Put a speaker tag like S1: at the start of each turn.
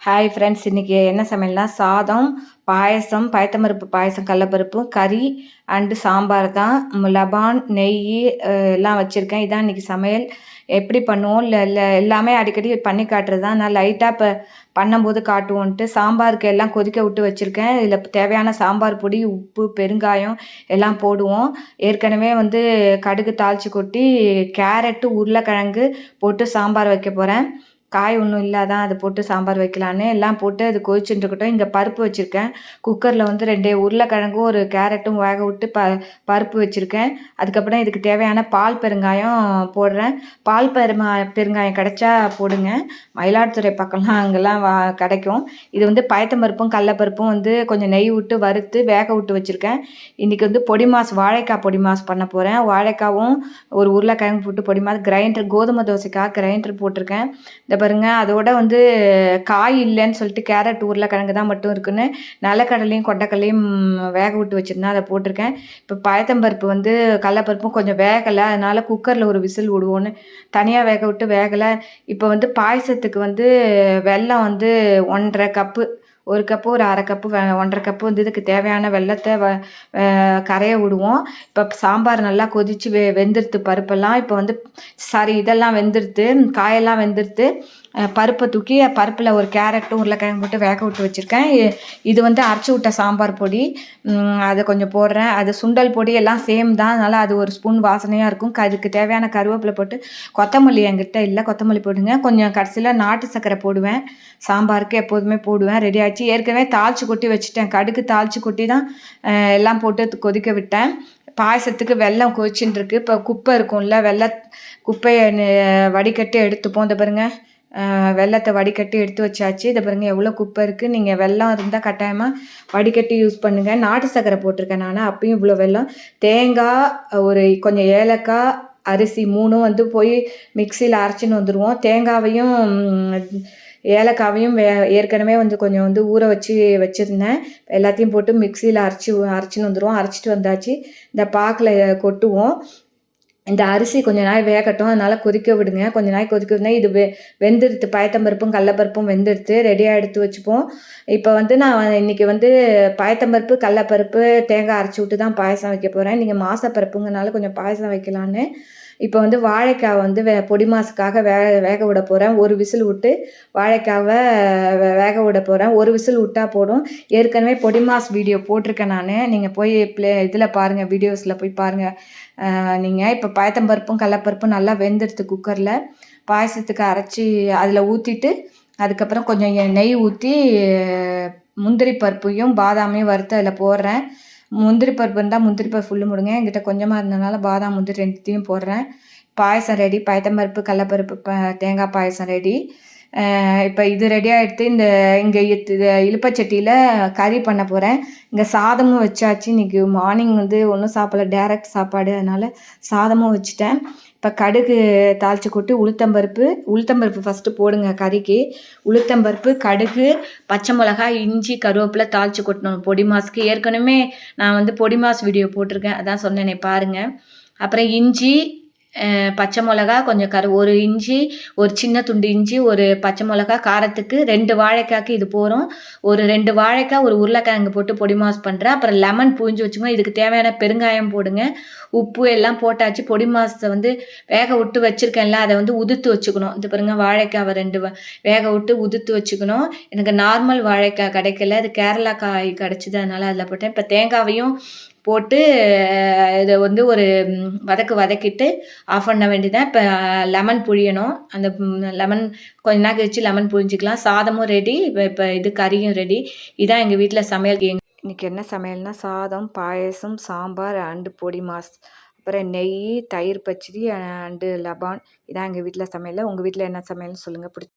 S1: Hi friends இன்றைக்கி என்ன சமையல்னா சாதம் பாயசம் பயத்தம்பருப்பு பாயசம் கடலப்பருப்பும் கறி அண்டு சாம்பார் தான். லபான் நெய் எல்லாம் வச்சுருக்கேன். இதான் இன்றைக்கி சமையல். எப்படி பண்ணுவோம்? இல்லை இல்லை எல்லாமே அடிக்கடி பண்ணி காட்டுறது தான். நான் லைட்டாக இப்போ பண்ணும்போது காட்டுவோன்ட்டு சாம்பாருக்கு எல்லாம் கொதிக்க விட்டு வச்சுருக்கேன். இதில் தேவையான சாம்பார் பொடி உப்பு பெருங்காயம் எல்லாம் போடுவோம். ஏற்கனவே வந்து கடுகு தாளித்து கொட்டி கேரட்டு உருளைக்கிழங்கு போட்டு சாம்பார் வைக்க போகிறேன் காய் ஒன்றும் இல்லாதான் அதை போட்டு சாம்பார் வைக்கலான்னு எல்லாம் போட்டு அது கொதிச்சுட்டு இருக்கட்டும் இங்கே பருப்பு வச்சுருக்கேன். குக்கரில் வந்து ரெண்டு உருளைக்கிழங்கும் ஒரு கேரட்டும் வேக விட்டு ப பருப்பு வச்சுருக்கேன். அதுக்கப்புறம் இதுக்கு தேவையான பால் பெருங்காயம் போடுறேன். பால் பெருமா பெருங்காயம் கிடைச்சா போடுங்க. மயிலாடுதுறை பக்கம்லாம் அங்கெல்லாம் வா கிடைக்கும். இது வந்து பயத்தம்பருப்பும் கடலப்பருப்பும் வந்து கொஞ்சம் நெய் விட்டு வறுத்து வேக விட்டு வச்சுருக்கேன். இன்றைக்கி வந்து பொடி மாஸ் வாழைக்காய் பொடி மாஸ் பண்ண போகிறேன் வாழைக்காவும் ஒரு உருளைக்கிழங்கு போட்டு பொடி மாஸ் கிரைண்டர் கோதுமை தோசைக்காக கிரைண்டர் போட்டிருக்கேன். இந்த பாருங்கள் அதோட வந்து காய் இல்லைன்னு சொல்லிட்டு கேரட் உருளைக்கிழங்கு தான் மட்டும் இருக்குன்னு நிலக்கடலையும் கொண்டக்கடலையும் வேக விட்டு வச்சுருந்தேன். அதை போட்டிருக்கேன். இப்போ பயத்தம்பருப்பு வந்து கடலப்பருப்பும் கொஞ்சம் வேகலை. அதனால் குக்கரில் ஒரு விசில் விடுவோன்னு தனியாக வேக விட்டு வேகலை. இப்போ வந்து பாயசத்துக்கு வந்து வெல்லம் வந்து ஒன்றரை கப்பு ஒரு கப்பு ஒரு அரை கப்பு ஒன்றரை கப்பு வந்து இதுக்கு தேவையான வெள்ளத்தை வ கரைய விடுவோம். இப்போ சாம்பார் நல்லா கொதித்து வெ வெந்துடுத்து பருப்பெல்லாம் இப்போ வந்து சாரி இதெல்லாம் வெந்துடுத்து காயெல்லாம் வெந்துடுத்து பருப்பை தூக்கி பருப்பில் ஒரு கேரட்டும் உருளைக்கிழங்கு போட்டு வேக விட்டு வச்சுருக்கேன். இது வந்து அரைச்சி விட்ட சாம்பார் பொடி. அதை கொஞ்சம் போடுறேன். அது சுண்டல் பொடி எல்லாம் சேம் தான். அதனால் அது ஒரு ஸ்பூன் வாசனையாக இருக்கும். அதுக்கு தேவையான கருவேப்பிலை போட்டு கொத்தமல்லி என்கிட்ட இல்லை கொத்தமல்லி போடுங்க. கொஞ்சம் கடைசியில் நாட்டு சர்க்கரை போடுவேன். சாம்பாருக்கு எப்போதுமே போடுவேன். ரெடி ஆச்சு ஏற்கனவே தாளித்து கொட்டி வச்சுட்டேன். கடுகு தாளித்து கொட்டி தான் எல்லாம் போட்டு கொதிக்க விட்டேன். பாயசத்துக்கு வெள்ளம் கொதிச்சுட்டு இருக்கு இப்போ குப்பை இருக்கும்ல வெள்ளை குப்பையை வடிகட்டி எடுத்துப்போம். இந்த பாருங்கள் வெள்ளத்தை வடிகட்டி எடுத்து வச்சாச்சு. இதை பாருங்கள் எவ்வளோ குப்பை இருக்குது நீங்கள் வெள்ளம் இருந்தால் கட்டாயமாக வடிகட்டி யூஸ் பண்ணுங்கள் நாட்டு சக்கரை போட்டிருக்கேன் நான். அப்பயும் இவ்வளோ வெள்ளம் தேங்காய் ஒரு கொஞ்சம் ஏலக்காய் அரிசி மூணும் வந்து போய் மிக்சியில் அரைச்சின்னு வந்துடுவோம் தேங்காவையும் ஏலக்காவையும் வே ஏற்கனவே வந்து கொஞ்சம் வந்து ஊற வச்சு வச்சுருந்தேன். எல்லாத்தையும் போட்டு மிக்சியில் அரைச்சி அரைச்சின்னு வந்துடுவோம் அரைச்சிட்டு வந்தாச்சு. இந்த பாக்கில் கொட்டுவோம். இந்த அரிசி கொஞ்ச நாள் வேகட்டும். அதனால் கொதிக்க விடுங்க. கொஞ்ச நாள் கொதிக்க விடுங்க. இது வெ வெந்துடுத்து பாயத்தம்பருப்பும் கடலப்பருப்பும் வெந்துடுத்து ரெடியாக எடுத்து வச்சுப்போம். இப்போ வந்து நான் இன்றைக்கி வந்து பாயத்தம்பருப்பு கடலப்பருப்பு தேங்காய் அரைச்சி விட்டு தான் பாயசம் வைக்க போகிறேன் நீங்கள் மாசப்பருப்புங்கனால கொஞ்சம் பாயசம் வைக்கலான்னு. இப்போ வந்து வாழைக்காய் வந்து வே பொடி மாசுக்காக வே வேக விட போகிறேன் ஒரு விசில் விட்டு வாழைக்காவை வேக விட போகிறேன் ஒரு விசில் விட்டால் போடும் ஏற்கனவே பொடி மாஸ் வீடியோ போட்டிருக்கேன் நான். நீங்கள் போய் ப்ளே இதில் பாருங்கள் வீடியோஸில் போய் பாருங்கள் நீங்கள் இப்போ பயத்தம்பருப்பும் கடலப்பருப்பும் நல்லா வெந்துடுது குக்கரில். பாயசத்துக்கு அரைச்சி அதில் ஊற்றிட்டு அதுக்கப்புறம் கொஞ்சம் நெய் ஊற்றி முந்திரி பருப்பையும் பாதாமையும் வறுத்து அதில் போடுறேன். முந்திரி பருப்பு இருந்தால் முந்திரி பருப்பு ஃபுல்லு முடுங்க என்கிட்ட கொஞ்சமாக இருந்ததுனால பாதாம் முந்திரி ரெண்டுத்தையும் போடுறேன். பாயசம் ரெடி பயத்தம்பருப்பு கடலப்பருப்பு ப தேங்காய் பாயசம் ரெடி இப்போ இது ரெடியாக எடுத்து இந்த இங்கே இழுப்பச்சட்டியில் கறி பண்ண போகிறேன் இங்கே சாதமும் வச்சாச்சு. இன்றைக்கி மார்னிங் வந்து ஒன்றும் சாப்பிடல டேரக்ட் சாப்பாடு. அதனால் சாதமும் வச்சுட்டேன். இப்போ கடுகு தாளித்து கொட்டு உளுத்தம்பருப்பு உளுத்தம்பருப்பு ஃபஸ்ட்டு போடுங்க கறிக்கு உளுத்தம்பருப்பு கடுகு பச்சை மிளகாய் இஞ்சி கருவேப்பிலை தாளித்து கொட்டணும். பொடி மாஸ்க்கு. ஏற்கனவே நான் வந்து பொடி மாஸ் வீடியோ போட்டிருக்கேன். அதான் சொன்னேனே பாருங்கள் அப்புறம் இஞ்சி பச்சை மிளகா கொஞ்சம் கரு ஒரு இஞ்சி ஒரு சின்ன துண்டு இஞ்சி ஒரு பச்சை மிளகா காரத்துக்கு ரெண்டு வாழைக்காய்க்கு இது போகிறோம் ஒரு ரெண்டு வாழைக்காய் ஒரு உருளைக்கிழங்கு போட்டு பொடி மாஸ் பண்ணுறேன் அப்புறம் லெமன் பூஞ்சி வச்சுக்கோங்க. இதுக்கு தேவையான பெருங்காயம் போடுங்க. உப்பு எல்லாம் போட்டாச்சு. பொடி மாசத்தை வந்து வேக விட்டு வச்சுருக்கேன்ல அதை வந்து உதுத்து வச்சுக்கணும். இது பாருங்க வாழைக்காவை ரெண்டு வேக விட்டு உதுத்து வச்சுக்கணும். எனக்கு நார்மல் வாழைக்காய் கிடைக்கல. அது கேரளா காய் கிடச்சிது அதனால் அதில் போட்டேன். இப்போ தேங்காவையும் போட்டு இதை வந்து ஒரு வதக்கு வதக்கிட்டு ஆஃப் பண்ண வேண்டியதான் இப்போ லெமன் புழியணும். அந்த லெமன் கொஞ்ச நாள் கழிச்சு லெமன் புழிஞ்சிக்கலாம். சாதமும் ரெடி இப்போ இப்போ இது கறியும் ரெடி இதான் எங்கள் வீட்டில் சமையல். இன்றைக்கி என்ன சமையல்னா சாதம் பாயசம் சாம்பார் அண்டு பொடி மாஸ். அப்புறம் நெய் தயிர் பச்சடி அண்டு லபான். இதான் எங்கள் வீட்டில் சமையல். உங்கள் வீட்டில் என்ன சமையல்னு சொல்லுங்கள் பிடிச்சி